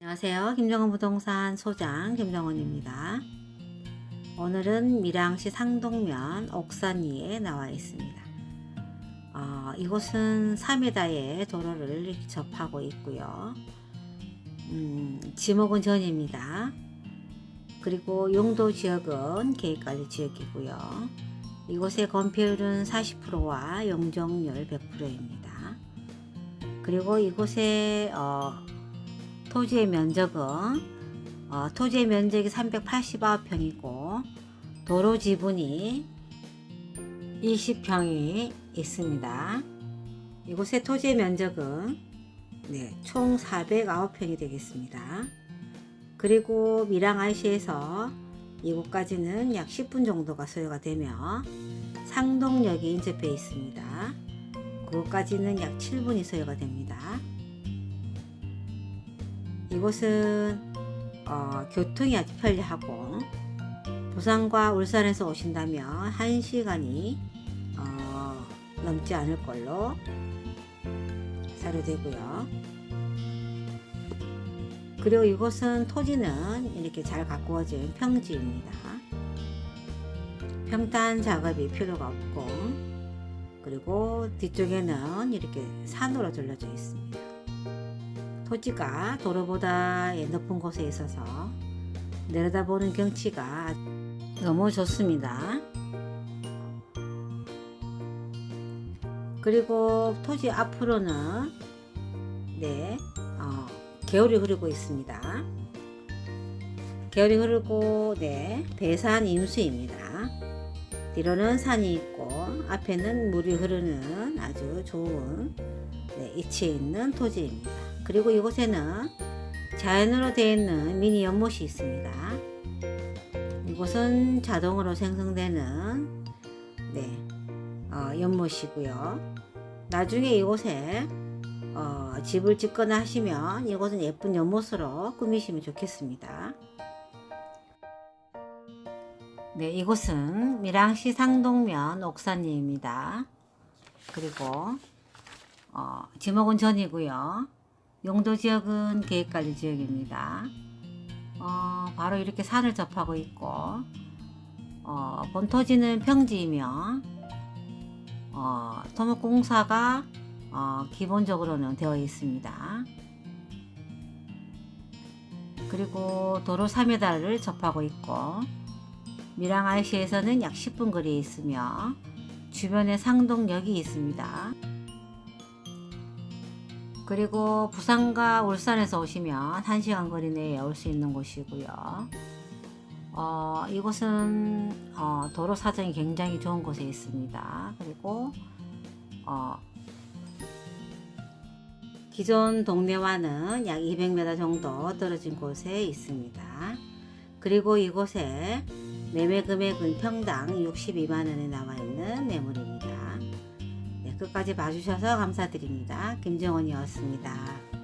안녕하세요. 김정은 부동산 소장 김정은입니다. 오늘은 밀양시 상동면 옥산리에 나와 있습니다. 어, 이곳은 3m의 도로를 접하고 있고요. 음, 지목은 전입니다. 그리고 용도 지역은 계획관리 지역이고요. 이곳의 건폐율은 40%와 용적률 100%입니다. 그리고 이곳에 어, 토지의 면적은 어, 토지의 면적이 389평이고 도로 지분이 20평이 있습니다. 이곳의 토지의 면적은 네, 총 409평이 되겠습니다. 그리고 밀양 IC에서 이곳까지는 약 10분 정도가 소요가 되며 상동역이 인접해 있습니다. 그곳까지는 약 7분이 소요가 됩니다. 이곳은 어, 교통이 아주 편리하고 부산과 울산에서 오신다면 1시간이 어, 넘지 않을 걸로 사료되고요. 그리고 이곳은 토지는 이렇게 잘 가꾸어진 평지입니다. 평탄 작업이 필요가 없고 그리고 뒤쪽에는 이렇게 산으로 둘러져 있습니다. 토지가 도로보다 높은 곳에 있어서 내려다보는 경치가 너무 좋습니다. 그리고 토지 앞으로는 네 어, 개울이 흐르고 있습니다. 개울이 흐르고 네 배산 임수입니다. 뒤로는 산이 있고 앞에는 물이 흐르는 아주 좋은 네, 위치에 있는 토지입니다. 그리고 이곳에는 자연으로 되어 있는 미니 연못이 있습니다. 이곳은 자동으로 생성되는 네, 어, 연못이고요. 나중에 이곳에 어, 집을 짓거나 하시면 이곳은 예쁜 연못으로 꾸미시면 좋겠습니다. 네, 이곳은 밀양시 상동면 옥산리입니다. 그리고 어, 지목은 전이고요. 용도 지역은 계획관리 지역입니다. 어, 바로 이렇게 산을 접하고 있고 어, 본토지는 평지이며 어, 토목공사가 어, 기본적으로는 되어 있습니다. 그리고 도로 3m를 접하고 있고 IC에서는 약 10분 거리에 있으며 주변에 상동역이 있습니다. 그리고 부산과 울산에서 오시면 1시간 거리 내에 올 수 있는 곳이고요. 어, 이곳은 어, 도로 사정이 굉장히 좋은 곳에 있습니다. 그리고 어, 기존 동네와는 약 200m 정도 떨어진 곳에 있습니다. 그리고 이곳에 매매 금액은 평당 62만 원에 나와 있는 매물입니다. 네, 끝까지 봐주셔서 감사드립니다. 김정원이었습니다.